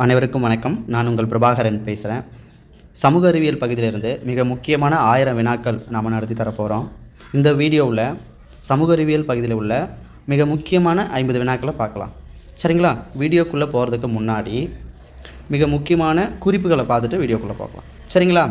அனைவருக்கும் வணக்கம். நான் உங்கள் பிரபாகரன் பேசுகிறேன் சமூக அறிவியல் பகுதியிலிருந்து மிக முக்கியமான ஆயிரம் வினாக்கள் நாம் நடத்தி தரப்போகிறோம் இந்த வீடியோவில் சமூக அறிவியல் பகுதியில் உள்ள மிக முக்கியமான ஐம்பது வினாக்களை பார்க்கலாம். சரிங்களா? வீடியோக்குள்ளே போகிறதுக்கு முன்னாடி மிக முக்கியமான குறிப்புகளை பார்த்துட்டு வீடியோக்குள்ளே பார்க்கலாம் சரிங்களா?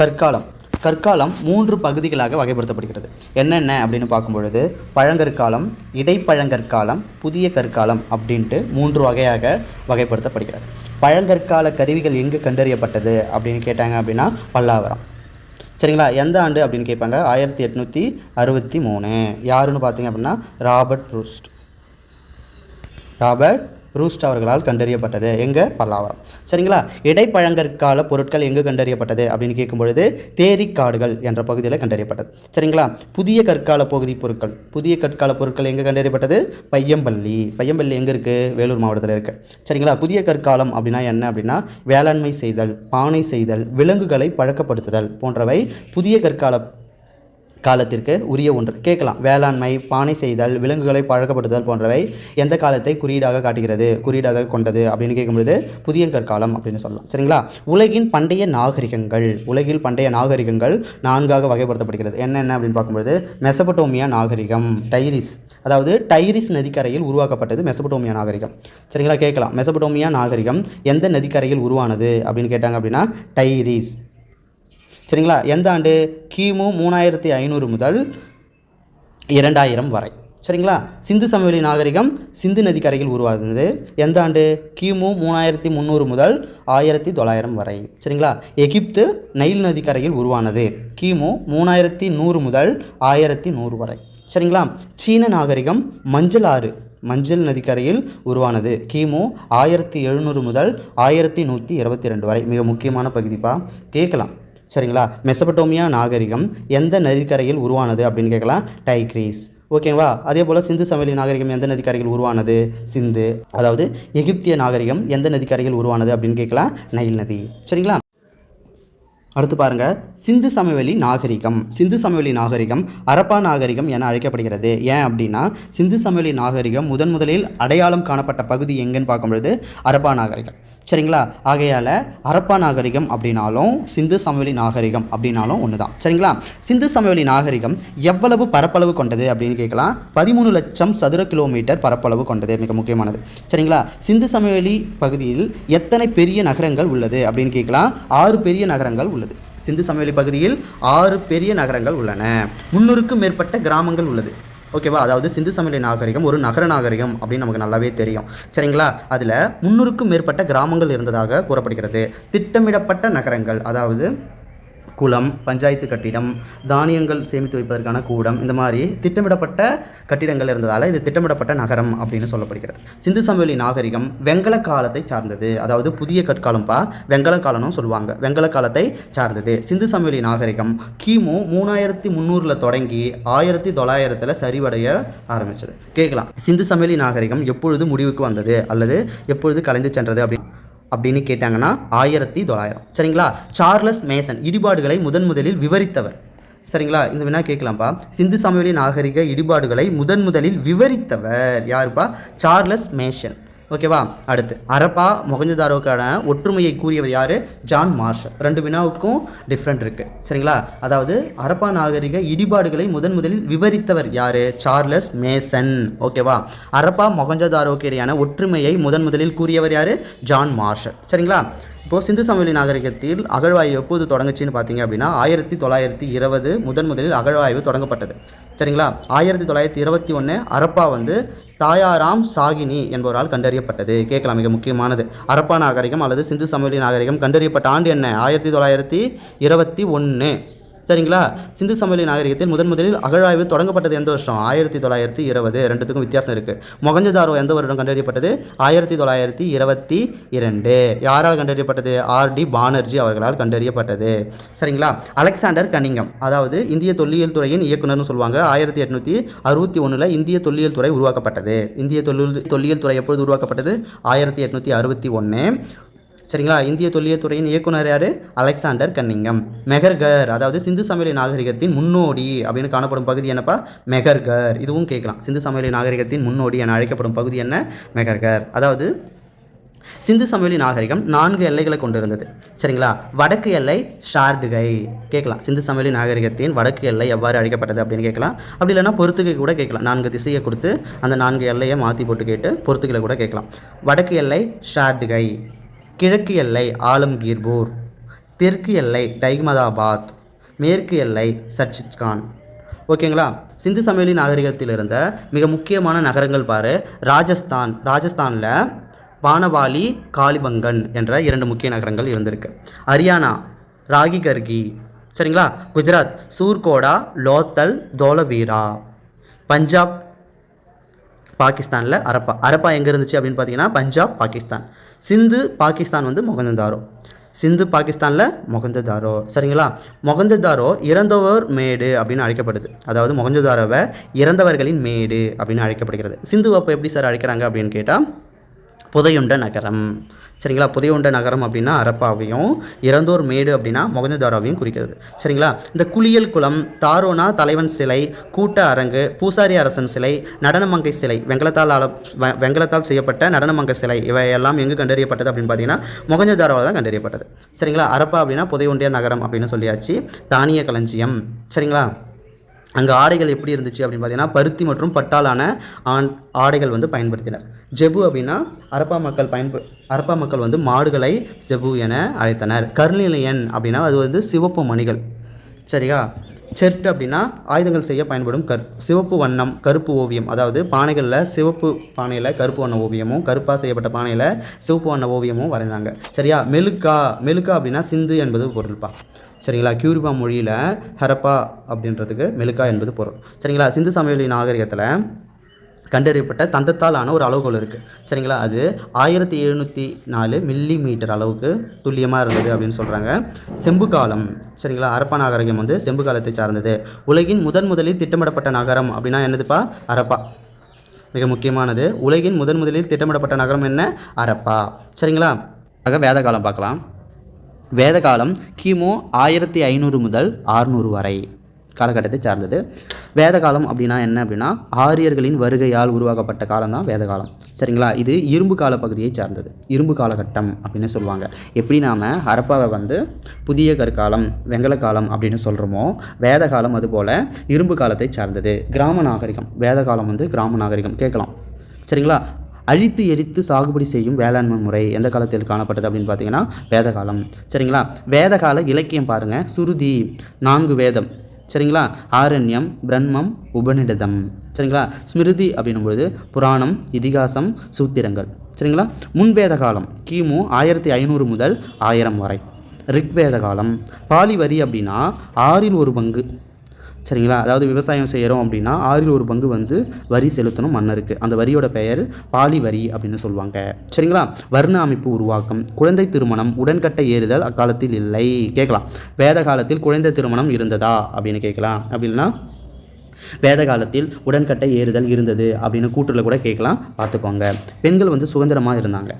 கற்காலம். கற்காலம் மூன்று பகுதிகளாக வகைப்படுத்தப்படுகிறது. என்னென்ன அப்படின்னு பார்க்கும்பொழுது பழங்கற்காலம் இடைப்பழங்கற்காலம் புதிய கற்காலம் அப்படின்ட்டு மூன்று வகையாக வகைப்படுத்தப்படுகிறது. பழங்கற்கால கருவிகள் எங்கு கண்டறியப்பட்டது அப்படின்னு கேட்டாங்க அப்படின்னா பல்லாவரம். சரிங்களா? எந்த ஆண்டு அப்படின்னு கேட்பாங்க? ஆயிரத்தி எட்நூற்றி அறுபத்தி மூணு. யாருன்னு பார்த்தீங்க அப்படின்னா ராபர்ட் ப்ரூஸ்ட். ராபர்ட் ப்ரூஸ்ட் அவர்களால் கண்டறியப்பட்டது. எங்கே? பல்லாவரம். சரிங்களா? இடைப்பழங்கற்கால பொருட்கள் எங்கே கண்டறியப்பட்டது? அப்படின்னு கேட்கும்பொழுது தேரிக்காடுகள் என்ற பகுதியில் கண்டறியப்பட்டது. சரிங்களா? புதிய கற்கால பகுதி பொருட்கள். புதிய கற்கால பொருட்கள் எங்கே கண்டறியப்பட்டது? பையம்பள்ளி. பையம்பள்ளி எங்கே இருக்குது வேலூர் மாவட்டத்தில் இருக்குது சரிங்களா? புதிய கற்காலம் அப்படின்னா என்ன அப்படின்னா வேளாண்மை செய்தல் பானை செய்தல் விலங்குகளை பழக்கப்படுத்துதல் போன்றவை புதிய கற்கால காலத்திற்கு உரிய ஒன்று. கேட்கலாம். வேளாண்மை பானை செய்தல் விலங்குகளை பழக்கப்படுத்துதல் போன்றவை எந்த காலத்தை குறியீடாக காட்டுகிறது குறியீடாக கொண்டது அப்படின்னு கேட்கும்பொழுது புதிய கற்காலம் அப்படின்னு சொல்லலாம். சரிங்களா? உலகின் பண்டைய நாகரிகங்கள் உலகில் பண்டைய நாகரிகங்கள் நான்காக வகைப்படுத்தப்படுகிறது. என்னென்ன அப்படின்னு பார்க்கும்பொழுது மெசபட்டோமியா நாகரிகம் டைரிஸ் அதாவது டைரிஸ் நதிக்கரையில் உருவாக்கப்பட்டது மெசபட்டோமியா நாகரிகம். சரிங்களா? கேட்கலாம். மெசபட்டோமியா நாகரிகம் எந்த நதிக்கரையில் உருவானது அப்படின்னு கேட்டாங்க அப்படின்னா டைரிஸ். சரிங்களா? எந்த ஆண்டு? கிமு மூணாயிரத்தி ஐநூறு முதல் இரண்டாயிரம் வரை. சரிங்களா? சிந்து சமவெளி நாகரிகம் சிந்து நதிக்கரையில் உருவாகுது எந்த ஆண்டு? கிமு மூணாயிரத்தி முந்நூறு முதல் ஆயிரத்தி தொள்ளாயிரம் வரை. சரிங்களா? எகிப்து நைல் நதிக்கரையில் உருவானது. கிமு மூணாயிரத்தி நூறு முதல் ஆயிரத்தி நூறு வரை. சரிங்களா? சீன நாகரிகம் மஞ்சள் ஆறு மஞ்சள் நதிக்கரையில் உருவானது. கிமு ஆயிரத்தி எழுநூறு முதல் ஆயிரத்தி நூற்றி இருபத்தி ரெண்டு வரை. மிக முக்கியமான பகுதிப்பா. கேட்கலாம். சரிங்களா? மெசபட்டோமியா நாகரிகம் எந்த நதிக்கரையில் உருவானது அப்படின்னு கேட்கலாம். டைக்ரீஸ். ஓகேவா? அதே போல் சிந்து சமவெளி நாகரிகம் எந்த நதிக்கரையில் உருவானது? சிந்து. அதாவது எகிப்திய நாகரிகம் எந்த நதிக்கரையில் உருவானது அப்படின்னு கேட்கலாம். நைல் நதி. சரிங்களா? அடுத்து பாருங்கள் சிந்து சமவெளி நாகரிகம். சிந்து சமவெளி நாகரிகம் அரப்பா நாகரிகம் என அழைக்கப்படுகிறது. ஏன் அப்படின்னா சிந்து சமவெளி நாகரிகம் முதன் முதலில் அடையாளம் காணப்பட்ட பகுதி எங்கன்னு பார்க்கும்பொழுது அரப்பா நாகரிகம். சரிங்களா? ஆகையால் அரப்பா நாகரிகம் அப்படின்னாலும் சிந்து சமவெளி நாகரிகம் அப்படின்னாலும் ஒன்று தான் சரிங்களா? சிந்து சமவெளி நாகரிகம் எவ்வளவு பரப்பளவு கொண்டது அப்படின்னு கேட்கலாம். பதிமூணு லட்சம் சதுர கிலோமீட்டர் பரப்பளவு கொண்டது மிக முக்கியமானது. சரிங்களா? சிந்து சமவெளி பகுதியில் எத்தனை பெரிய நகரங்கள் உள்ளது அப்படின்னு கேட்கலாம். ஆறு பெரிய நகரங்கள் உள்ளது. சிந்து சமவெளி பகுதியில் ஆறு பெரிய நகரங்கள் உள்ளன. முன்னூறுக்கும் மேற்பட்ட கிராமங்கள் உள்ளது. ஓகேவா அதாவது சிந்து சமவெளி நாகரிகம் ஒரு நகர நாகரிகம் அப்படின்னு நமக்கு நல்லாவே தெரியும். சரிங்களா? அதில் முன்னூறுக்கும் மேற்பட்ட கிராமங்கள் இருந்ததாக கூறப்படுகிறது. திட்டமிடப்பட்ட நகரங்கள் அதாவது குளம் பஞ்சாயத்து கட்டிடம் தானியங்கள் சேமித்து வைப்பதற்கான கூடம் இந்த மாதிரி திட்டமிடப்பட்ட கட்டிடங்கள் இருந்ததால் இது திட்டமிடப்பட்ட நகரம் அப்படின்னு சொல்லப்படுகிறது. சிந்து சமவெளி நாகரிகம் வெங்கல காலத்தை சார்ந்தது. அதாவது புதிய கற்காலம்பா வெங்கல காலம்னு சொல்லுவாங்க. வெங்கல காலத்தை சார்ந்தது. சிந்து சமவெளி நாகரிகம் கிமு மூணாயிரத்தி முந்நூறில் தொடங்கி ஆயிரத்தி தொள்ளாயிரத்தில் சரிவடைய ஆரம்பித்தது கேட்கலாம். சிந்து சமவெளி நாகரிகம் எப்பொழுது முடிவுக்கு வந்தது? அல்லது எப்பொழுது கலைந்து சென்றது அப்படின்னு அப்படின்னு கேட்டாங்கன்னா ஆயிரத்தி தொள்ளாயிரம். சரிங்களா? சார்லஸ் மேசன் இடிபாடுகளை முதன் முதலில் விவரித்தவர். சரிங்களா? இந்த வினா கேட்கலாம்ப்பா. சிந்து சமவெளி நாகரிக இடிபாடுகளை முதன் முதலில் விவரித்தவர் யாருப்பா? சார்லஸ் மேஷன் ஓகேவா? அடுத்து அரப்பா மொகஞ்சதாரோக்கான ஒற்றுமையை கூறியவர் யார்? John Marshall. ரெண்டு வினாவுக்கும் டிஃப்ரெண்ட் இருக்குது சரிங்களா? அதாவது அரப்பா நாகரிக இடிபாடுகளை முதன் முதலில் விவரித்தவர் யார்? Charles Masson. ஓகேவா? அரப்பா மொகஞ்சதாரோக்கு இடையான ஒற்றுமையை முதன் முதலில் கூறியவர் யார்? John Marshall. சரிங்களா? இப்போது சிந்து சமவெளி நாகரிகத்தில் அகழ்வாய்வு எப்போது தொடங்குச்சின்னு பார்த்தீங்க அப்படின்னா ஆயிரத்தி தொள்ளாயிரத்தி இருபது முதன் முதலில் அகழ்வாய்வு தொடங்கப்பட்டது. சரிங்களா? ஆயிரத்தி தொள்ளாயிரத்தி இருபத்தி ஒன்று அரப்பா வந்து தாயாராம் சாகினி என்பவரால் கண்டறியப்பட்டது. கேட்கலாம் மிக முக்கியமானது. அரப்பா நாகரிகம் அல்லது சிந்து சமவெளி நாகரிகம் கண்டறியப்பட்ட ஆண்டு என்ன? ஆயிரத்தி தொள்ளாயிரத்தி இருபத்தி ஒன்று சரிங்களா? சிந்து சமவெளி நாகரிகத்தில் முதன் முதலில் அகழாய்வு தொடங்கப்பட்டது எந்த வருஷம்? ஆயிரத்தி தொள்ளாயிரத்தி இருபது. ரெண்டுத்துக்கும் வித்தியாசம் இருக்குது மொகஞ்சதாரோ எந்த வருடம் கண்டறியப்பட்டது? ஆயிரத்தி தொள்ளாயிரத்தி இருபத்தி இரண்டு. யாரால் கண்டறியப்பட்டது? ஆர்டி பானர்ஜி அவர்களால் கண்டறியப்பட்டது. சரிங்களா? அலெக்சாண்டர் கனிங்கம் அதாவது இந்திய தொல்லியல் துறையின் இயக்குனர்னு சொல்லுவாங்க. ஆயிரத்தி எட்நூற்றி அறுபத்தி ஒன்றில் இந்திய தொல்லியல் துறை உருவாக்கப்பட்டது. இந்திய தொழில் தொல்லியல் துறை எப்பொழுது உருவாக்கப்பட்டது? ஆயிரத்தி எட்நூற்றி அறுபத்தி ஒன்று சரிங்களா? இந்திய தொல்லியத்துறையின் இயக்குனர் யார்? அலெக்சாண்டர் கன்னிங்கம். மெகர்கர் அதாவது சிந்து சமவெளி நாகரிகத்தின் முன்னோடி அப்படின்னு காணப்படும் பகுதி என்னப்பா? மெகர்கர். இதுவும் கேட்கலாம். சிந்து சமவெளி நாகரிகத்தின் முன்னோடி என அழைக்கப்படும் பகுதி என்ன? மெகர்கர். அதாவது சிந்து சமவெளி நாகரிகம் நான்கு எல்லைகளை கொண்டிருந்தது. சரிங்களா? வடக்கு எல்லை ஷார்டுகை. கேட்கலாம். சிந்து சமவெளி நாகரிகத்தின் வடக்கு எல்லை எவ்வாறு அழைக்கப்பட்டது அப்படின்னு கேட்கலாம். அப்படி இல்லைன்னா பொறுத்துகை கூட கேட்கலாம். நான்கு திசையை கொடுத்து அந்த நான்கு எல்லையை மாற்றி போட்டு கேட்டு பொறுத்துக்களை கூட கேட்கலாம். வடக்கு எல்லை ஷார்டுகை. கிழக்கு எல்லை ஆலம்கீர்பூர் தெற்கு எல்லை டைமதாபாத் மேற்கு எல்லை சர்ச்சித்கான் ஓகேங்களா? சிந்து சமவெளி நாகரிகத்தில் இருந்த மிக முக்கியமான நகரங்கள் பாரு. ராஜஸ்தான். ராஜஸ்தானில் பானவாலி காளிபங்கன் என்ற இரண்டு முக்கிய நகரங்கள் இருந்திருக்கு. ஹரியானா ராகிகர்கி. சரிங்களா? குஜராத் சூர்கோடா லோத்தல் தோலவீரா. பஞ்சாப் பாகிஸ்தானில் அரப்பா. அரப்பா எங்கே இருந்துச்சு அப்படின்னு பார்த்தீங்கன்னா பஞ்சாப் பாகிஸ்தான். சிந்து பாகிஸ்தான் வந்து மொகந்ததாரோ. சிந்து பாகிஸ்தானில் மொகந்ததாரோ. சரிங்களா? மொகந்ததாரோ இறந்தவர் மேடு அப்படின்னு அழைக்கப்படுது. அதாவது மொகந்ததாரோவை இறந்தவர்களின் மேடு அப்படின்னு அழைக்கப்படுகிறது. சிந்து அப்போ எப்படி சார் அழைக்கிறாங்க அப்படின்னு கேட்டால் புதையுண்ட நகரம். சரிங்களா? புதையுண்ட நகரம் அப்படின்னா அரப்பாவையும் இறந்தோர் மேடு அப்படின்னா மொகந்ததாராவையும் குறிக்கிறது. சரிங்களா? இந்த குளியல் குளம் தாரோனா தலைவன் சிலை கூட்ட அரங்கு பூசாரி அரசன் சிலை நடனமங்கை சிலை வெங்கலத்தால் அள வெங்கலத்தால் செய்யப்பட்ட நடனமங்கை சிலை இவை எல்லாம் எங்கு கண்டறியப்பட்டது அப்படின்னு பார்த்தீங்கன்னா மொகஞ்சதாராவில் தான் கண்டறியப்பட்டது. சரிங்களா? அரப்பா அப்படின்னா புதையுண்டிய நகரம் அப்படின்னு சொல்லியாச்சு. தானிய களஞ்சியம். சரிங்களா? அங்கே ஆடைகள் எப்படி இருந்துச்சு அப்படின்னு பார்த்தீங்கன்னா பருத்தி மற்றும் பட்டாலான ஆண் ஆடைகள் வந்து பயன்படுத்தினர். ஜெபு அப்படின்னா அரப்பா மக்கள் பயன்ப அரப்பா மக்கள் வந்து மாடுகளை ஜெபு என அழைத்தனர். கர்ணிலியன் அப்படின்னா அது வந்து சிவப்பு மணிகள். சரியா? செர்ட் அப்படின்னா ஆயுதங்கள் செய்ய பயன்படும் கற் சிவப்பு வண்ணம் கருப்பு ஓவியம். அதாவது பானைகளில் சிவப்பு பானையில் கருப்பு வண்ண ஓவியமும் கருப்பாக செய்யப்பட்ட பானையில் சிவப்பு வண்ண ஓவியமும் வரைந்தாங்க. சரியா? மெலுக்கா மெலுக்கா அப்படின்னா சிந்து என்பது பொருள்பா. சரிங்களா? கியூரிபா மொழியில் ஹரப்பா அப்படின்றதுக்கு மெலுக்கா என்பது பொருள். சரிங்களா? சிந்து சமவெளி நாகரிகத்தில் கண்டறியப்பட்ட தந்தத்தால் ஆன ஒரு அளவுகோல் இருக்குது சரிங்களா? அது ஆயிரத்தி எழுநூற்றி நாலு மில்லி மீட்டர் அளவுக்கு துல்லியமாக இருந்தது அப்படின்னு சொல்கிறாங்க செம்பு காலம் சரிங்களா? அரப்பா நாகரிகம் வந்து செம்பு காலத்தை சார்ந்தது. உலகின் முதன் முதலில் திட்டமிடப்பட்ட நகரம் அப்படின்னா என்னதுப்பா? அரப்பா மிக முக்கியமானது உலகின் முதன் முதலில் திட்டமிடப்பட்ட நகரம் என்ன? அரப்பா சரிங்களா? ஆக வேத காலம் பார்க்கலாம். வேதகாலம் கிமு ஆயிரத்தி ஐநூறு முதல் ஆறுநூறு வரை. காலகட்டத்தை சார்ந்தது. வேதகாலம் அப்படின்னா என்ன அப்படின்னா ஆரியர்களின் வருகையால் உருவாக்கப்பட்ட காலம் தான் வேதகாலம். சரிங்களா? இது இரும்பு கால பகுதியை சார்ந்தது. இரும்பு காலகட்டம் அப்படின்னு சொல்லுவாங்க. எப்படி நாம் ஹரப்பாவை வந்து புதிய கற்காலம் வெங்கல காலம் அப்படின்னு சொல்கிறோமோ வேத காலம் அதுபோல் இரும்பு காலத்தை சார்ந்தது. கிராம நாகரிகம். வேத காலம் வந்து கிராம நாகரிகம். கேட்கலாம். சரிங்களா? அழித்து எரித்து சாகுபடி செய்யும் வேளாண்மை முறை எந்த காலத்தில் காணப்பட்டது அப்படின்னு பார்த்தீங்கன்னா வேதகாலம். சரிங்களா? வேதகால இலக்கியம் பாருங்கள் சுருதி நான்கு வேதம். சரிங்களா? ஆரண்யம் பிரம்மம் உபநிடதம். சரிங்களா? ஸ்மிருதி அப்படின்னும் பொழுது புராணம் இதிகாசம் சூத்திரங்கள். சரிங்களா? முன்வேத காலம் கிமு ஆயிரத்தி ஐநூறு முதல் ஆயிரம் வரை. ரிக்வேத காலம் பாலி வரி அப்படின்னா ஆறில் ஒரு பங்கு. சரிங்களா? அதாவது விவசாயம் செய்கிறோம் அப்படின்னா ஆறில் ஒரு பங்கு வந்து வரி செலுத்தணும் மன்னருக்கு. அந்த வரியோட பெயர் பாலி வரி அப்படின்னு சொல்லுவாங்க. சரிங்களா? வர்ண அமைப்பு உருவாக்கம். குழந்தை திருமணம். உடன்கட்டை ஏறுதல் அக்காலத்தில் இல்லை. கேட்கலாம். வேத காலத்தில் குழந்தை திருமணம் இருந்ததா அப்படின்னு கேட்கலாம். அப்படி இல்லைன்னா வேத காலத்தில் உடன்கட்டை ஏறுதல் இருந்தது அப்படின்னு கூற்றுல கூட கேட்கலாம். பார்த்துக்கோங்க. பெண்கள் வந்து சுதந்திரமாக இருந்தாங்க.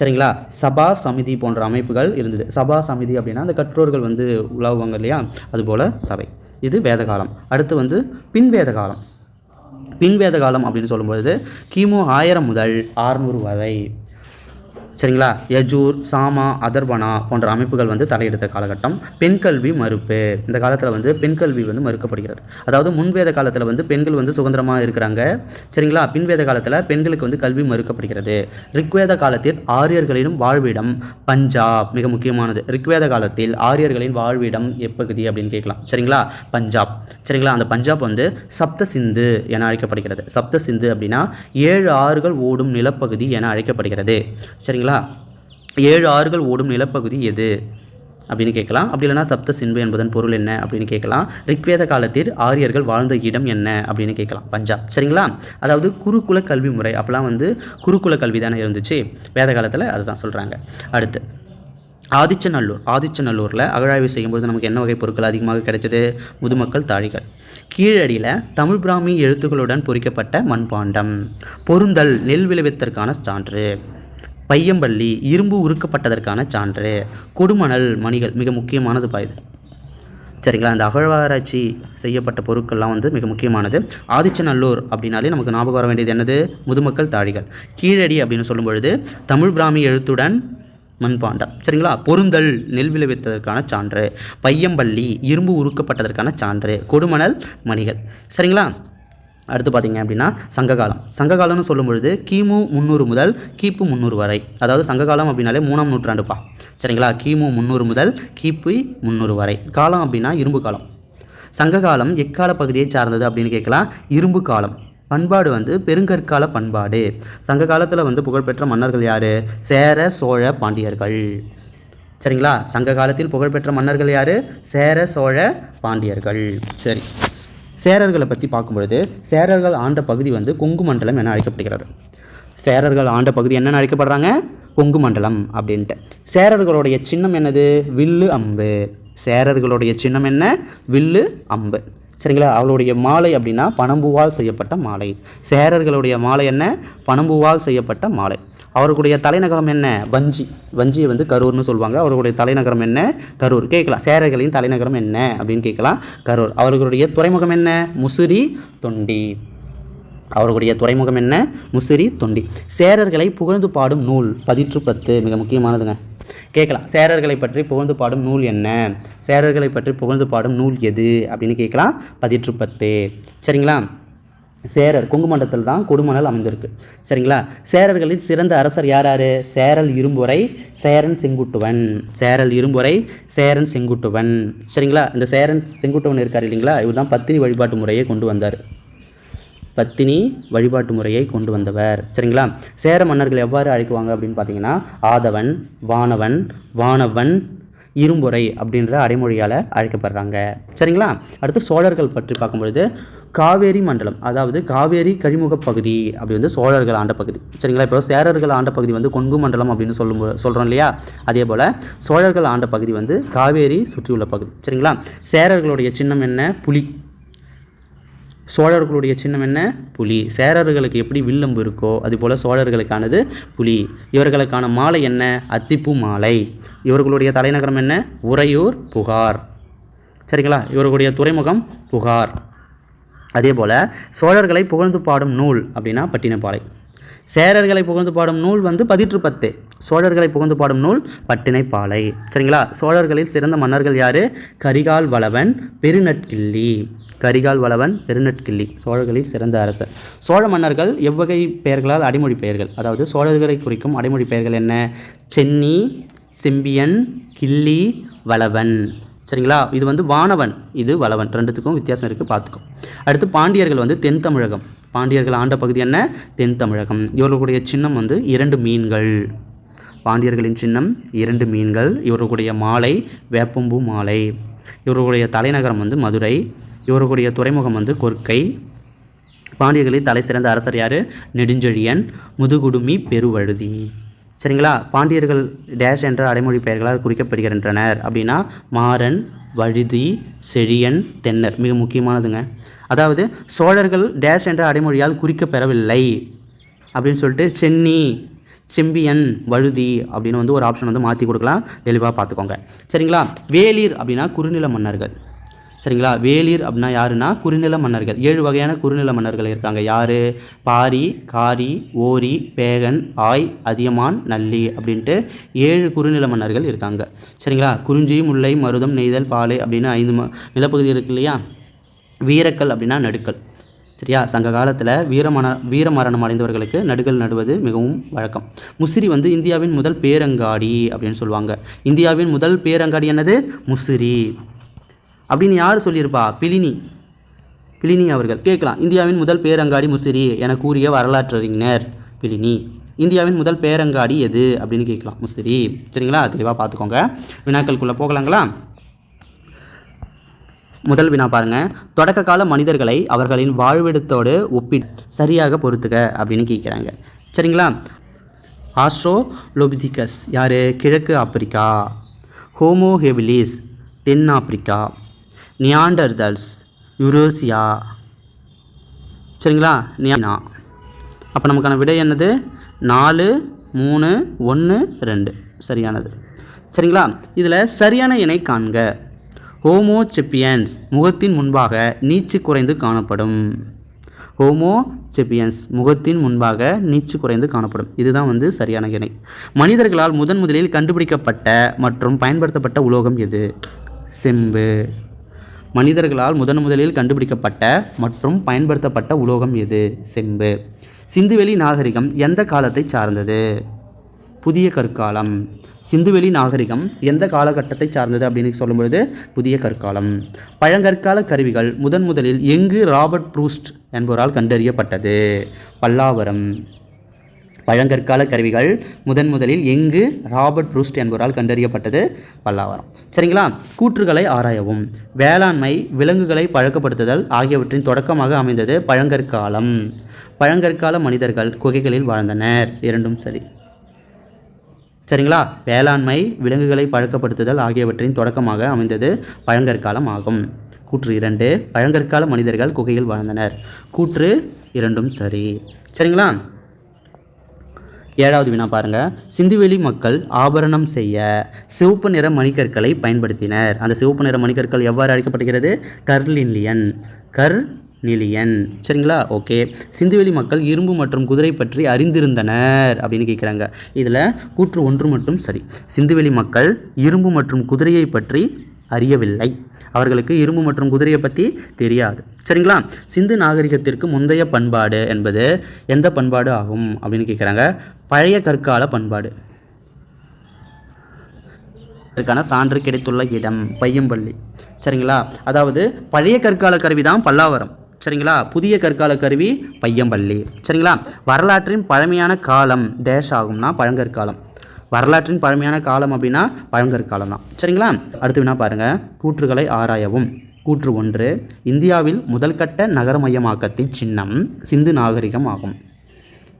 சரிங்களா? சபா சமிதி போன்ற அமைப்புகள் இருந்தது. சபா சமிதி அப்படின்னா அந்த கற்றோர்கள் வந்து உலாவுவாங்க இல்லையா? அதுபோல் சபை. இது வேத காலம் அடுத்து வந்து பின்வேத காலம் பின்வேத காலம் அப்படின்னு சொல்லும்பொழுது கிமு ஆயிரம் முதல் ஆறுநூறு வரை சரிங்களா? யஜூர் சாமா அதர்வனா போன்ற அமைப்புகள் வந்து தலையெடுத்த காலகட்டம். பெண் கல்வி மறுப்பு. இந்த காலத்தில் வந்து பெண் கல்வி வந்து மறுக்கப்படுகிறது. அதாவது முன்வேத காலத்தில் வந்து பெண்கள் வந்து சுதந்திரமாக இருக்கிறாங்க. சரிங்களா? பின்வேத காலத்தில் பெண்களுக்கு வந்து கல்வி மறுக்கப்படுகிறது. ரிக்வேத காலத்தில் ஆரியர்களின் வாழ்விடம் பஞ்சாப் மிக முக்கியமானது. ரிக்வேத காலத்தில் ஆரியர்களின் வாழ்விடம் எப்பகுதி அப்படின்னு கேட்கலாம். சரிங்களா? பஞ்சாப். சரிங்களா? அந்த பஞ்சாப் வந்து சப்த சிந்து என அழைக்கப்படுகிறது. சப்த சிந்து அப்படின்னா ஏழு ஆறுகள் ஓடும் நிலப்பகுதி என அழைக்கப்படுகிறது. சரிங்களா? ஏழு ஆறுகள் ஓடும் நிலப்பகுதி எது? அப்படின்னு கேட்கலாம். அப்படி இல்லைனா சப்த சின்பு என்பதன் பொருள் என்ன? அப்படின்னு கேட்கலாம். ரிக்வேத காலத்தில் ஆரியர்கள் வாழ்ந்த இடம் என்ன? அப்படின்னு கேட்கலாம். பஞ்சாப். சரிங்களா? அதாவது குருகுல கல்வி முறை. அப்போலாம் வந்து குருகுல கல்வி தானே இருந்துச்சு. வேத காலத்தில் அதுதான் சொல்கிறாங்க அடுத்து ஆதிச்சநல்லூர். ஆதிச்சநல்லூரில் அகழாய்வு செய்யும்போது நமக்கு என்ன வகை பொருட்கள் அதிகமாக கிடைச்சது? முதுமக்கள் தாழிகள். கீழடியில் தமிழ் பிராமி எழுத்துக்களுடன் பொறிக்கப்பட்ட மண்பாண்டம். பொருந்தல் நெல் விளைவித்தற்கான சான்று. பையம்பள்ளி இரும்பு உருக்கப்பட்டதற்கான சான்று. கொடுமணல் மணிகள் மிக முக்கியமானது பாயுது சரிங்களா? அந்த அகழ்வாராய்ச்சி செய்யப்பட்ட பொருட்கள்லாம் வந்து மிக முக்கியமானது. ஆதிச்சநல்லூர் அப்படின்னாலே நமக்கு ஞாபகம் வர வேண்டியது என்னது? முதுமக்கள் தாழிகள் கீழடி அப்படின்னு சொல்லும் பொழுது தமிழ் பிராமி எழுத்துடன் மண்பாண்டம். சரிங்களா? பொருந்தல் நெல் விளைவித்ததற்கான சான்று. பையம்பள்ளி இரும்பு உருக்கப்பட்டதற்கான சான்று. கொடுமணல் மணிகள். சரிங்களா? அடுத்து பார்த்திங்க அப்படின்னா சங்ககாலம். சங்ககாலம்னு சொல்லும் பொழுது கிமு முந்நூறு முதல் கிபு முந்நூறு வரை. அதாவது சங்ககாலம் அப்படின்னாலே மூணாம் நூற்றாண்டுப்பா. சரிங்களா? கிமு முந்நூறு முதல் கிபி முந்நூறு வரை. காலம் அப்படின்னா இரும்பு காலம். சங்ககாலம் எக்கால பகுதியை சார்ந்தது அப்படின்னு கேட்கலாம். இரும்பு காலம். பண்பாடு வந்து பெருங்கற்கால பண்பாடு. சங்க காலத்தில் வந்து புகழ்பெற்ற மன்னர்கள் யார்? சேர சோழ பாண்டியர்கள். சரிங்களா? சங்க காலத்தில் புகழ்பெற்ற மன்னர்கள் யார்? சேர சோழ பாண்டியர்கள். சரி. சேரர்களை பற்றி பார்க்கும்பொழுது சேரர்கள் ஆண்ட பகுதி வந்து கொங்கு மண்டலம் என அழைக்கப்படுகிறது. சேரர்கள் ஆண்ட பகுதி என்னென்னு அழைக்கப்படுறாங்க? கொங்கு மண்டலம் அப்படின்ட்டு. சேரர்களுடைய சின்னம் என்னது? வில்லு அம்பு. சேரர்களுடைய சின்னம் என்ன? வில்லு அம்பு. சரிங்களா? அவளுடைய மாலை அப்படின்னா பனம்பூவால் செய்யப்பட்ட மாலை. சேரர்களுடைய மாலை என்ன? பனம்பூவால் செய்யப்பட்ட மாலை. அவர்களுடைய தலைநகரம் என்ன? வஞ்சி. வஞ்சியை வந்து கரூர்னு சொல்லுவாங்க. அவர்களுடைய தலைநகரம் என்ன? கரூர். கேட்கலாம். சேரர்களின் தலைநகரம் என்ன? அப்படின்னு கேட்கலாம். கரூர். அவர்களுடைய துறைமுகம் என்ன? முசிறி தொண்டி. அவர்களுடைய துறைமுகம் என்ன? முசிறி தொண்டி. சேரர்களை புகழ்ந்து பாடும் நூல் பதிற்று பத்து மிக முக்கியமானதுங்க. கேட்கலாம். சேரர்களை பற்றி புகழ்ந்து பாடும் நூல் என்ன? சேரர்களை பற்றி புகழ்ந்து பாடும் நூல் எது? அப்படின்னு கேட்கலாம். பதிற்று பத்து சரிங்களா? சேரர் குங்குமண்டத்தில் தான் கொடுமணல் அமைந்திருக்கு. சரிங்களா? சேரர்களில் சிறந்த அரசர் யார் யார் சேரல் இரும்புரை சேரன் செங்குட்டுவன். சேரல் இரும்புரை சேரன் செங்குட்டுவன். சரிங்களா? இந்த சேரன் செங்குட்டுவன் இருக்கார் இல்லைங்களா? இவர் தான் பத்தினி வழிபாட்டு முறையை கொண்டு வந்தார். பத்தினி வழிபாட்டு முறையை கொண்டு வந்தவர். சரிங்களா? சேர மன்னர்கள் எவ்வாறு அழைக்குவாங்க அப்படின்னு பார்த்தீங்கன்னா ஆதவன் வானவன் வானவன் இரும்புரை அப்படின்ற அடைமொழியால் அழைக்கப்படுறாங்க. சரிங்களா? அடுத்து சோழர்கள் பற்றி பார்க்கும்பொழுது காவேரி மண்டலம் அதாவது காவேரி கழிமுக பகுதி அப்படி வந்து சோழர்கள் ஆண்ட பகுதி. சரிங்களா? இப்போ சேரர்கள் ஆண்ட பகுதி வந்து கொங்கு மண்டலம் அப்படின்னு சொல்லும் சொல்கிறோம் இல்லையா? அதே போல் சோழர்கள் ஆண்ட பகுதி வந்து காவேரி சுற்றியுள்ள பகுதி. சரிங்களா? சேரர்களுடைய சின்னம் என்ன? புலி. சோழர்களுடைய சின்னம் என்ன? புலி. சேரர்களுக்கு எப்படி வில்லம்பு இருக்கோ அதுபோல் சோழர்களுக்கானது புலி. இவர்களுக்கான மாலை என்ன? அத்திப்பூ மாலை. இவர்களுடைய தலைநகரம் என்ன? உறையூர் புகார். சரிங்களா? இவர்களுடைய துறைமுகம் புகார். அதே போல் சோழர்களை புகழ்ந்து பாடும் நூல் அப்படின்னா பட்டினப்பாலை சேரர்களை புகழ்ந்து பாடும் நூல் வந்து பதிற்று பத்து சோழர்களை புகழ்ந்து பாடும் நூல் பட்டினைப்பாலை சரிங்களா? சோழர்களில் சிறந்த மன்னர்கள் யார்? கரிகால் வளவன் பெருநட்கிள்ளி கரிகால் வளவன் பெருநட்கிள்ளி சோழர்களில் சிறந்த அரசர். சோழ மன்னர்கள் எவ்வகை பெயர்களால் அடைமொழி பெயர்கள்? அதாவது சோழர்களை குறிக்கும் அடைமொழி பெயர்கள் என்ன? சென்னி செம்பியன் கிள்ளி வளவன். சரிங்களா? இது வந்து வானவன் இது வளவன். ரெண்டுத்துக்கும் வித்தியாசம் இருக்குது பார்த்துக்கோ. அடுத்து பாண்டியர்கள் வந்து தென் தமிழகம். பாண்டியர்கள் ஆண்ட பகுதி என்ன? தென் தமிழகம். இவர்களுடைய சின்னம் வந்து இரண்டு மீன்கள். பாண்டியர்களின் சின்னம் இரண்டு மீன்கள். இவர்களுடைய மாலை வேப்பம்பூ மாலை. இவர்களுடைய தலைநகரம் வந்து மதுரை. இவர்களுடைய துறைமுகம் வந்து கொர்க்கை பாண்டியர்களில் தலை சிறந்த அரசர் யார்? நெடுஞ்செழியன் முதுகுடுமி பெருவழுதி. சரிங்களா? பாண்டியர்கள் டேஷ் என்ற அடைமொழி பெயர்களால் குறிக்கப்படுகின்றனர். அப்படின்னா மாறன் வழுதி செழியன் தென்னர். மிக முக்கியமானதுங்க. அதாவது சோழர்கள் டேஷ் என்ற அடைமொழியால் குறிக்கப்பெறவில்லை அப்படின்னு சொல்லிட்டு சென்னி செம்பியன் வழுதி அப்படின்னு வந்து ஒரு ஆப்ஷன் வந்து மாற்றி கொடுக்கலாம். தெளிவாக பார்த்துக்கோங்க. சரிங்களா? வேலீர் அப்படின்னா குறுநில மன்னர்கள். சரிங்களா? வேலீர் அப்படின்னா யாருன்னா? குறுநில மன்னர்கள். ஏழு வகையான குறுநில மன்னர்கள் இருக்காங்க. யார்? பாரி காரி ஓரி பேகன் ஆய் அதியமான் நல்லி அப்படின்ட்டு ஏழு குறுநில மன்னர்கள் இருக்காங்க. சரிங்களா? குறிஞ்சி முல்லை மருதம் நெய்தல் பாலை அப்படின்னு ஐந்து நிலப்பகுதி இருக்கு இல்லையா? வீரக்கல் அப்படின்னா நடுக்கல். சரியா? சங்க காலத்தில் வீரமர வீரமரணம் அடைந்தவர்களுக்கு நடுகள் நடுவது மிகவும் வழக்கம். முசிறி வந்து இந்தியாவின் முதல் பேரங்காடி அப்படின்னு சொல்லுவாங்க. இந்தியாவின் முதல் பேரங்காடி என்னது? முசிறி. அப்படின்னு யார் சொல்லியிருப்பா? பிலினி. பிலினி அவர்கள். கேட்கலாம். இந்தியாவின் முதல் பேரங்காடி முசிறி என கூறிய வரலாற்றறிஞர் பிலினி. இந்தியாவின் முதல் பேரங்காடி எது? அப்படின்னு கேட்கலாம். முசிறி. சரிங்களா? தெளிவாக பார்த்துக்கோங்க. வினாக்களுக்குள்ளே போகலாங்களா? முதல் வினா பாருங்கள் தொடக்க கால மனிதர்களை அவர்களின் வாழ்விடத்தோடு ஒப்பி சரியாக பொறுத்துக்க அப்படின்னு கேட்குறாங்க. சரிங்களா? ஆஸ்ட்ரோலோபிதிகஸ். யார்? கிழக்கு ஆப்பிரிக்கா. ஹோமோஹெபிலிஸ். தென் ஆப்பிரிக்கா. நியாண்டர்தல்ஸ் யுரோசியா. சரிங்களா? நியானா அப்போ நமக்கான விடை என்னது? நாலு மூணு ஒன்று ரெண்டு. சரியானது. சரிங்களா? இதில் சரியான இணை காண்க. ஹோமோ செப்பியன்ஸ் முகத்தின் முன்பாக நீச்சு குறைந்து காணப்படும். ஹோமோ செப்பியன்ஸ் முகத்தின் முன்பாக நீச்சு குறைந்து காணப்படும். இதுதான் வந்து சரியான இணை மனிதர்களால் முதன் முதலில் கண்டுபிடிக்கப்பட்ட மற்றும் பயன்படுத்தப்பட்ட உலோகம் எது? செம்பு. மனிதர்களால் முதன் முதலில் கண்டுபிடிக்கப்பட்ட மற்றும் பயன்படுத்தப்பட்ட உலோகம் எது? செம்பு. சிந்துவெளி நாகரிகம் எந்த காலத்தை சார்ந்தது? புதிய கற்காலம். சிந்துவெளி நாகரிகம் எந்த காலகட்டத்தை சார்ந்தது அப்படின்னு சொல்லும்பொழுது புதிய கற்காலம். பழங்கற்கால கருவிகள் முதன் முதலில் எங்கு ராபர்ட் ப்ரூஸ்ட் என்பவரால் கண்டறியப்பட்டது? பல்லாவரம். பழங்கற்கால கருவிகள் முதன் முதலில் எங்கு ராபர்ட் ப்ரூஸ்ட் என்பவரால் கண்டறியப்பட்டது? பல்லாவரம். சரிங்களா? கூற்றுகளை ஆராயவும். வேளாண்மை விலங்குகளை பழக்கப்படுத்துதல் ஆகியவற்றின் தொடக்கமாக அமைந்தது பழங்கற்காலம். பழங்கற்கால மனிதர்கள் குகைகளில் வாழ்ந்தனர். இரண்டும் சரி. சரிங்களா? வேளாண்மை விலங்குகளை பழக்கப்படுத்துதல் ஆகியவற்றின் தொடக்கமாக அமைந்தது பழங்கற்காலம் ஆகும். கூற்று இரண்டு. பழங்கற்கால மனிதர்கள் குகையில் வாழ்ந்தனர். கூற்று இரண்டும் சரி. சரிங்களா? ஏழாவது வினா பாருங்க. சிந்துவெளி மக்கள் ஆபரணம் செய்ய சிவப்பு நிற மணிக்கற்களை பயன்படுத்தினர். அந்த சிவப்பு நிற மணிக்கற்கள் எவ்வாறு அழைக்கப்படுகிறது? கர்லின்லியன் கர் நிலியன் சரிங்களா? ஓகே. சிந்துவெளி மக்கள் இரும்பு மற்றும் குதிரை பற்றி அறிந்திருந்தனர் அப்படின்னு கேட்குறாங்க இதில் கூற்று ஒன்று மட்டும் சரி. சிந்துவெளி மக்கள் இரும்பு மற்றும் குதிரையை பற்றி அறியவில்லை. அவர்களுக்கு இரும்பு மற்றும் குதிரையை பற்றி தெரியாது. சரிங்களா? சிந்து நாகரிகத்திற்கு முந்தைய பண்பாடு என்பது எந்த பண்பாடு ஆகும் அப்படின்னு கேட்குறாங்க பழைய கற்கால பண்பாடு. இதற்கான சான்று கிடைத்துள்ள இடம் பையம்பள்ளி. சரிங்களா? அதாவது பழைய கற்கால கருவி தான் பல்லாவரம். சரிங்களா? புதிய கற்கால கருவி பையம்பள்ளி. சரிங்களா? வரலாற்றின் பழமையான காலம் டேஷ் ஆகும்னா பழங்கற்காலம். வரலாற்றின் பழமையான காலம் அப்படின்னா பழங்கற்காலம் தான் சரிங்களா? அடுத்து வேணா பாருங்கள் கூற்றுகளை ஆராயவும். கூற்று ஒன்று இந்தியாவில் முதல்கட்ட நகரமயமாக்கத்தின் சின்னம் சிந்து நாகரிகம் ஆகும்.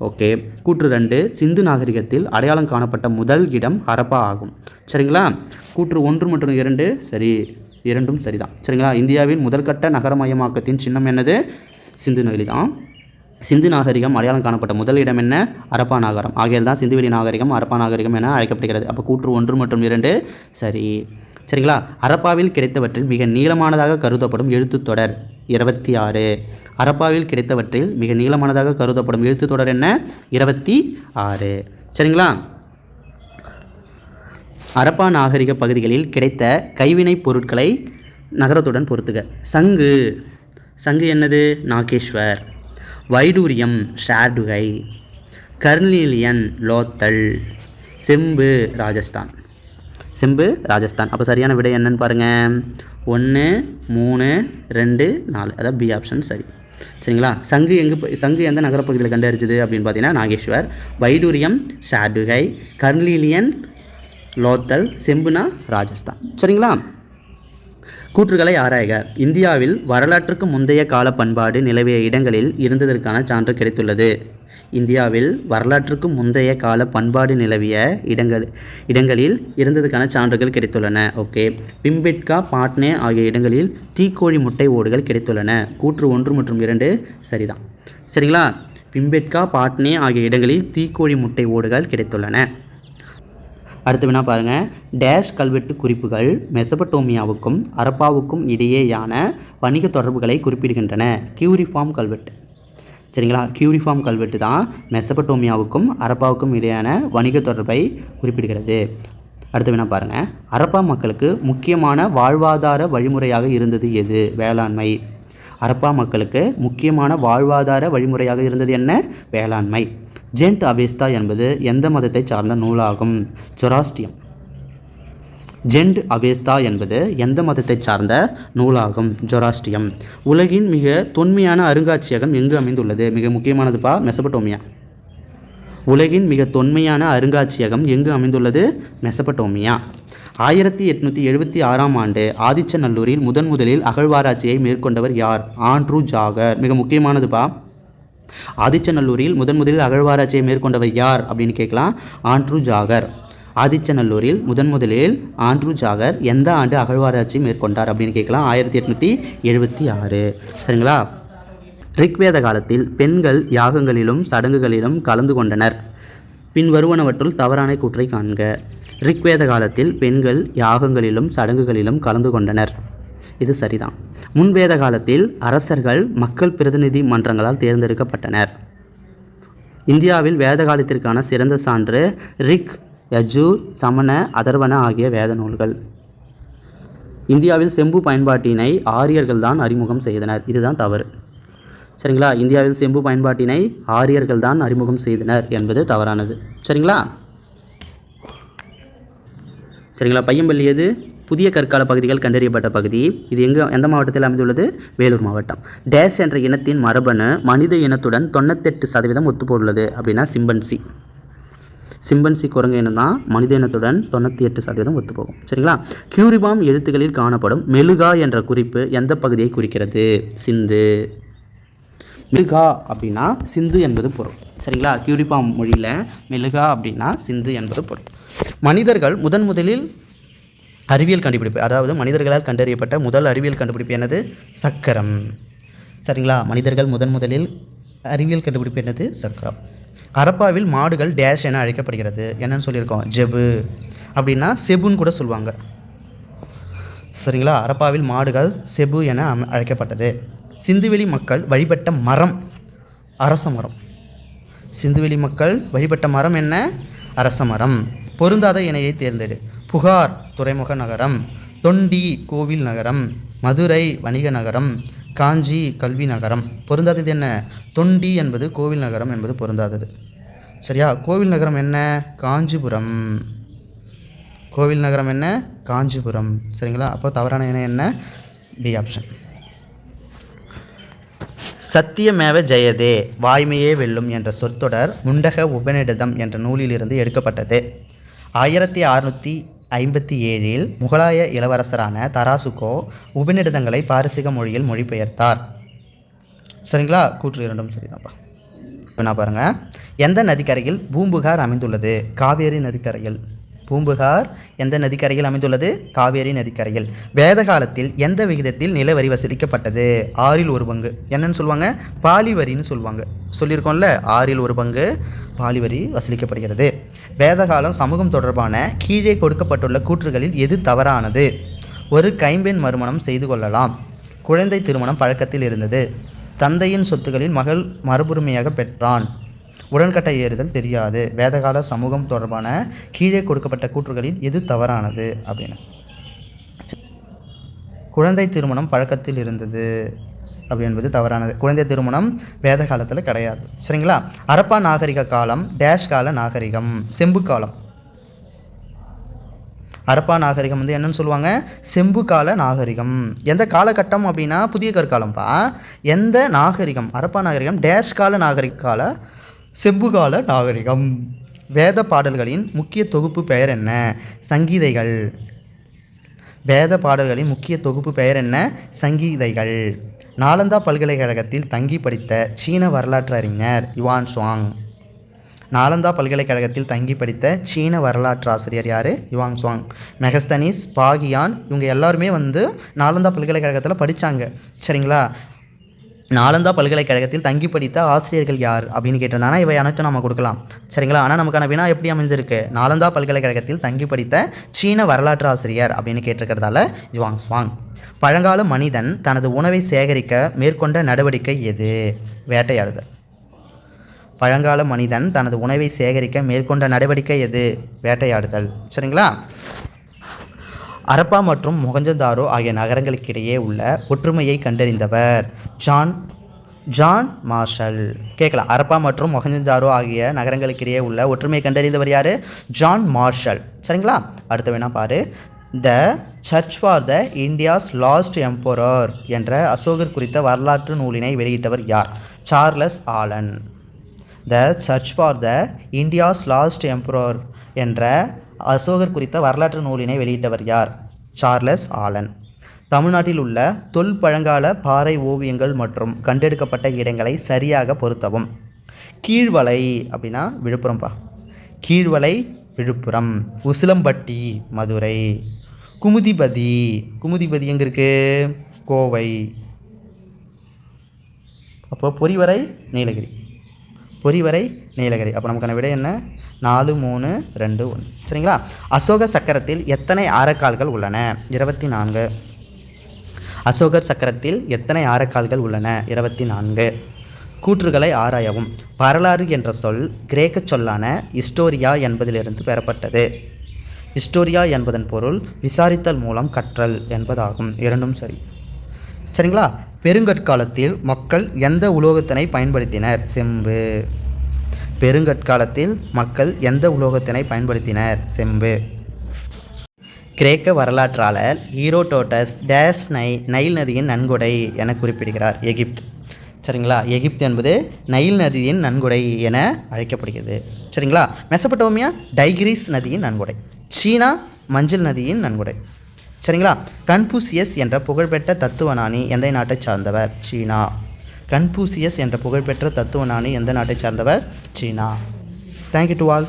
ஓகே. கூற்று ரெண்டு சிந்து நாகரிகத்தில் அடையாளம் காணப்பட்ட முதல் இடம் ஹரப்பா ஆகும். சரிங்களா? கூற்று ஒன்று மற்றும் இரண்டு சரி இரண்டும் சரிதான். சரிங்களா? இந்தியாவின் முதல்கட்ட நகரமயமாக்கத்தின் சின்னம் என்னது? சிந்து நகரி தான் சிந்து நாகரிகம் அடையாளம் காணப்பட்ட முதல் இடம் என்ன? அரப்பா நாகரம். ஆகியால் தான் சிந்துவெளி நாகரிகம் அரப்பா நாகரிகம் என அழைக்கப்படுகிறது. அப்போ கூற்று ஒன்று மற்றும் இரண்டு. சரி. சரிங்களா? அரப்பாவில் கிடைத்தவற்றில் மிக நீளமானதாக கருதப்படும் எழுத்துத் தொடர் இருபத்தி ஆறு அரப்பாவில் கிடைத்தவற்றில் மிக நீளமானதாக கருதப்படும் எழுத்துத் தொடர் என்ன? இருபத்தி ஆறு சரிங்களா? அரப்பா நாகரிக பகுதிகளில் கிடைத்த கைவினைப் பொருட்களை நகரத்துடன் பொருத்துக. சங்கு. சங்கு என்னது? நாகேஸ்வர். வைடூரியம் ஷார்டுகை கர்னீலியன் லோத்தல் செம்பு ராஜஸ்தான். செம்பு ராஜஸ்தான். அப்போ சரியான விடை என்னன்னு பாருங்கள் ஒன்று மூணு ரெண்டு நாலு. அதாவது பி ஆப்ஷன் சரி. சரிங்களா? சங்கு எங்கே சங்கு எந்த நகரப்பகுதியில் கண்டறிஞ்சது அப்படின்னு பார்த்தீங்கன்னா நாகேஸ்வர். வைடூரியம் ஷார்டுகை கர்னீலியன் லோத்தல் செம்புனா ராஜஸ்தான். சரிங்களா? கூற்றுகளை ஆராய்க. இந்தியாவில் வரலாற்றுக்கு முந்தைய கால பண்பாடு நிலவிய இடங்களில் இருந்ததற்கான சான்று கிடைத்துள்ளது. இந்தியாவில் வரலாற்றுக்கு முந்தைய கால பண்பாடு நிலவிய இடங்கள் இடங்களில் இருந்ததுக்கான சான்றுகள் கிடைத்துள்ளன. ஓகே. பிம்பெட்கா பாட்னே ஆகிய இடங்களில் தீக்கோழி முட்டை ஓடுகள் கிடைத்துள்ளன. கூற்று ஒன்று மற்றும் இரண்டு சரிதான். சரிங்களா? பிம்பெட்கா பாட்னே ஆகிய இடங்களில் தீக்கோழி முட்டை ஓடுகள் கிடைத்துள்ளன. அடுத்து வேணால் பாருங்கள் டேஷ் கல்வெட்டு குறிப்புகள் மெசபட்டோமியாவுக்கும் அரப்பாவுக்கும் இடையேயான வணிக தொடர்புகளை குறிப்பிடுகின்றன. கியூரிஃபார்ம் கல்வெட்டு. சரிங்களா? கியூரிஃபார்ம் கல்வெட்டு தான் மெசபட்டோமியாவுக்கும் அரப்பாவுக்கும் இடையான வணிக தொடர்பை குறிப்பிடுகிறது. அடுத்து வேணால் பாருங்கள் அரப்பா மக்களுக்கு முக்கியமான வாழ்வாதார வழிமுறையாக இருந்தது எது? வேளாண்மை. அரப்பா மக்களுக்கு முக்கியமான வாழ்வாதார வழிமுறையாக இருந்தது என்ன? வேளாண்மை. ஜென்ட் அவேஸ்தா என்பது எந்த மதத்தை சார்ந்த நூலாகும்? ஜொராஸ்டியம் ஜெண்ட் அவேஸ்தா என்பது எந்த மதத்தை சார்ந்த நூலாகும்? ஜொராஸ்டியம் உலகின் மிக தொன்மையான அருங்காட்சியகம் எங்கு அமைந்துள்ளது? மிக முக்கியமானதுப்பா மெசபட்டோமியா உலகின் மிக தொன்மையான அருங்காட்சியகம் எங்கு அமைந்துள்ளது? மெசபட்டோமியா ஆயிரத்தி எட்நூற்றி எழுபத்தி ஆறாம் ஆண்டு ஆதிச்சநல்லூரில் முதன் முதலில் அகழ்வாராய்ச்சியை மேற்கொண்டவர் யார்? Andrew Jagor. மிக முக்கியமானதுப்பா ஆதிச்சநல்லூரில் முதன் முதலில் அகழ்வாராய்ச்சியை மேற்கொண்டவர் யார் அப்படின்னு கேட்கலாம். Andrew Jagor. ஆதிச்சநல்லூரில் முதன் முதலில் ஆண்ட்ரூ ஜாகர் எந்த ஆண்டு அகழ்வாராய்ச்சி மேற்கொண்டார் அப்படின்னு கேட்கலாம். ஆயிரத்தி எட்நூற்றி எழுபத்தி ஆறு. சரிங்களா? ரிக்வேத காலத்தில் பெண்கள் யாகங்களிலும் சடங்குகளிலும் கலந்து கொண்டனர். பின் வருவனவற்றுள் தவறான கூற்றை காண்க. ரிக்வேத காலத்தில் பெண்கள் யாகங்களிலும் சடங்குகளிலும் கலந்து கொண்டனர். இது சரிதான். முன்வேத காலத்தில் அரசர்கள் மக்கள் பிரதிநிதி மன்றங்களால் தேர்ந்தெடுக்கப்பட்டனர். இந்தியாவில் வேத காலத்திற்கான சிறந்த சான்று ரிக் யஜூர் சமண அதர்வன ஆகிய வேத நூல்கள். இந்தியாவில் செம்பு பயன்பாட்டினை ஆரியர்கள் தான் அறிமுகம் செய்தனர். இதுதான் தவறு. சரிங்களா? இந்தியாவில் செம்பு பயன்பாட்டினை ஆரியர்கள் தான் அறிமுகம் செய்தனர் என்பது தவறானது. சரிங்களா? சரிங்களா? பையம்பள்ளி எது? புதிய கற்கால பகுதிகள் கண்டறியப்பட்ட பகுதி. இது எங்கே எந்த மாவட்டத்தில் அமைந்துள்ளது? வேலூர் மாவட்டம். டேஷ் என்ற இனத்தின் மரபணு மனித இனத்துடன் தொண்ணூத்தெட்டு சதவீதம் ஒத்துப்போடுள்ளது அப்படின்னா சிம்பன்சி. சிம்பன்சி குரங்கு இனம் தான் மனித இனத்துடன் தொண்ணூற்றி எட்டு சதவீதம் ஒத்துப்போகும். சரிங்களா? கியூரிபாம் எழுத்துக்களில் காணப்படும் மெழுகா என்ற குறிப்பு எந்த பகுதியை குறிக்கிறது? சிந்து. மெழுகா அப்படின்னா சிந்து என்பது பொருள். சரிங்களா? கியூரிபாம் மொழியில் மெழுகா அப்படின்னா சிந்து என்பது பொருள். மனிதர்கள் முதன் முதலில் அறிவியல் கண்டுபிடிப்பு அதாவது மனிதர்களால் கண்டறியப்பட்ட முதல் அறிவியல் கண்டுபிடிப்பு என்னது? சக்கரம். சரிங்களா? மனிதர்கள் முதன் முதலில் அறிவியல் கண்டுபிடிப்பு என்னது? சக்கரம். ஹரப்பாவில் மாடுகள் டேஷ் என அழைக்கப்படுகிறது. என்னன்னு சொல்லியிருக்கோம். ஜெபு. அப்படின்னா செபுன்னு கூட சொல்லுவாங்க. சரிங்களா? ஹரப்பாவில் மாடுகள் செபு என அம- அழைக்கப்பட்டது. சிந்துவெளி மக்கள் வழிபட்ட மரம் அரச மரம். சிந்துவெளி மக்கள் வழிபட்ட மரம் என்ன? அரச மரம். பொருந்தாத இணையை தேர்ந்தெடு. புகார் துறைமுக நகரம். தொண்டி கோவில் நகரம். மதுரை வணிக நகரம். காஞ்சி கல்வி நகரம். பொருந்தாதது என்ன? தொண்டி என்பது கோவில் நகரம் என்பது பொருந்தாதது. சரியா? கோவில் நகரம் என்ன? காஞ்சிபுரம். கோவில் நகரம் என்ன? காஞ்சிபுரம். சரிங்களா? அப்போ தவறான இணை என்ன? பி ஆப்ஷன் சத்தியமேவ ஜெயதே வாய்மையே வெல்லும் என்ற சொற்றொடர் முண்டக உபநிடதம் என்ற நூலிலிருந்து எடுக்கப்பட்டது. ஆயிரத்தி அறுநூற்றி ஐம்பத்தி ஏழில் முகலாய இளவரசரான தராசுகோ உபநிடதங்களை பாரசீக மொழியில் மொழிபெயர்த்தார். சரிங்களா? கூற்று இரண்டும் சரிதான்ப்பா. என்ன பாருங்கள் எந்த நதிக்கரையில் பூம்புகார் அமைந்துள்ளது? காவேரி நதிக்கரையில். பூம்புகார் எந்த நதிக்கரையில் அமைந்துள்ளது? காவேரி நதிக்கரையில். வேத காலத்தில் எந்த விகிதத்தில் நிலவரி வசூலிக்கப்பட்டது ஆறில் ஒரு பங்கு. என்னன்னு சொல்லுவாங்க? பாலி வரின்னு சொல்லுவாங்க. சொல்லியிருக்கோம்ல? ஆறில் ஒரு பங்கு பாலி வரி வசூலிக்கப்படுகிறது வேதகாலம் சமூகம் தொடர்பான கீழே கொடுக்கப்பட்டுள்ள கூற்றுகளில் எது தவறானது? ஒரு கைம்பெண் மறுமணம் செய்து கொள்ளலாம். குழந்தை திருமணம் பழக்கத்தில் இருந்தது. தந்தையின் சொத்துக்களில் மகள் மறுபுரிமையாக பெற்றான். உடன்கட்டை ஏறுதல் தெரியாது. வேதகால சமூகம் தொடர்பான கீழே கொடுக்கப்பட்ட கூற்றுகளில் எது தவறானது அப்படின்னு. குழந்தை திருமணம் பழக்கத்தில் இருந்தது அப்படி என்பது தவறானது. குழந்தை திருமணம் வேத காலத்தில் கிடையாது. சரிங்களா? அரப்பா நாகரிக காலம் டேஷ் கால நாகரிகம் செம்பு காலம். அரப்பா நாகரிகம் வந்து என்னன்னு சொல்லுவாங்க? செம்பு கால நாகரிகம். எந்த காலகட்டம் அப்படின்னா? புதிய கற்காலம்ப்பா எந்த நாகரிகம்? அரப்பா நாகரிகம் டேஷ் கால நாகரிக கால செம்புகால நாகரிகம். வேத பாடல்களின் முக்கிய தொகுப்பு பெயர் என்ன? சங்கீதைகள். வேத பாடல்களின் முக்கிய தொகுப்பு பெயர் என்ன? சங்கீதைகள். நாலந்தா பல்கலைக்கழகத்தில் தங்கி படித்த சீன வரலாற்று அறிஞர் யுவான் சுவாங். நாலந்தா பல்கலைக்கழகத்தில் தங்கி படித்த சீன வரலாற்று ஆசிரியர் யார்? யுவாங் சுவாங். மெகஸ்தனிஸ் பாகியான் இவங்க எல்லாருமே வந்து நாலந்தா பல்கலைக்கழகத்தில் படித்தாங்க சரிங்களா? நாலந்தா பல்கலைக்கழகத்தில் தங்கி படித்த ஆசிரியர்கள் யார் அப்படின்னு கேட்டிருந்தாங்கன்னா இவை அனைத்தும் நம்ம கொடுக்கலாம். சரிங்களா? ஆனால் நமக்கான வினா எப்படி அமைஞ்சிருக்கு நாலந்தா பல்கலைக்கழகத்தில் தங்கி படித்த சீன வரலாற்று ஆசிரியர் அப்படின்னு கேட்டிருக்கிறதால ஜுவாங் ஸ்வாங் பழங்கால மனிதன் தனது உணவை சேகரிக்க மேற்கொண்ட நடவடிக்கை எது? வேட்டையாடுதல். பழங்கால மனிதன் தனது உணவை சேகரிக்க மேற்கொண்ட நடவடிக்கை எது? வேட்டையாடுதல். சரிங்களா? அரப்பா மற்றும் மொகஞ்சதாரோ ஆகிய நகரங்களுக்கிடையே உள்ள ஒற்றுமையை கண்டறிந்தவர். John John Marshall. கேட்கலாம். அரப்பா மற்றும் மொஹஞ்சதாரோ ஆகிய நகரங்களுக்கிடையே உள்ள ஒற்றுமையை கண்டறிந்தவர் யார்? John Marshall. சரிங்களா? அடுத்த வேணா பாரு. The search for the India's lost emperor என்ற அசோகர் குறித்த வரலாற்று நூலினை வெளியிட்டவர் யார்? Charles Allen. The search for the India's lost emperor என்ற அசோகர் குறித்த வரலாற்று நூலினை வெளியிட்டவர் யார்? Charles Allen. தமிழ்நாட்டில் உள்ள தொல்பழங்கால பாறை ஓவியங்கள் மற்றும் கண்டெடுக்கப்பட்ட இடங்களை சரியாக பொருத்தவும். கீழ்வலை அப்படின்னா விழுப்புரம்பா. கீழ்வலை விழுப்புரம் உசிலம்பட்டி மதுரை. குமுதிபதி. குமுதிபதி எங்கே இருக்குது கோவை. அப்போ பொறிவரை நீலகிரி. பொறிவரை நீலகிரி. அப்போ நமக்கான விடை என்ன? நாலு மூணு ரெண்டு ஒன்று. சரிங்களா? அசோக சக்கரத்தில் எத்தனை ஆரக்கால்கள் உள்ளன? இருபத்தி நான்கு. அசோகர் சக்கரத்தில் எத்தனை ஆரக்கால்கள் உள்ளன? இருபத்தி நான்கு. கூற்றுகளை ஆராயவும். வரலாறு என்ற சொல் கிரேக்க சொல்லான ஹிஸ்டோரியா என்பதிலிருந்து பெறப்பட்டது. ஹிஸ்டோரியா என்பதன் பொருள் விசாரித்தல் மூலம் கற்றல் என்பதாகும். இரண்டும் சரி. சரிங்களா? பெருங்கற்காலத்தில் மக்கள் எந்த உலோகத்தினை பயன்படுத்தினர்? செம்பு. பெருங்கற்காலத்தில் மக்கள் எந்த உலோகத்தினை பயன்படுத்தினர்? செம்பு. கிரேக்க வரலாற்றாளர் ஹீரோடோட்டஸ் டேஸ் நை நைல் நதியின் நன்கொடை என குறிப்பிடுகிறார். எகிப்து. சரிங்களா? எகிப்து என்பது நைல் நதியின் நன்கொடை என அழைக்கப்படுகிறது. சரிங்களா? மெசபட்டோமியா டைகிரிஸ் நதியின் நன்கொடை. சீனா மஞ்சள் நதியின் நன்கொடை. சரிங்களா? கன்பூசியஸ் என்ற புகழ்பெற்ற தத்துவ நாணி எந்த நாட்டைச் சார்ந்தவர்? சீனா. கன்பூசியஸ் என்ற புகழ்பெற்ற தத்துவ நாணி எந்த நாட்டைச் சார்ந்தவர்? சீனா. Thank you to all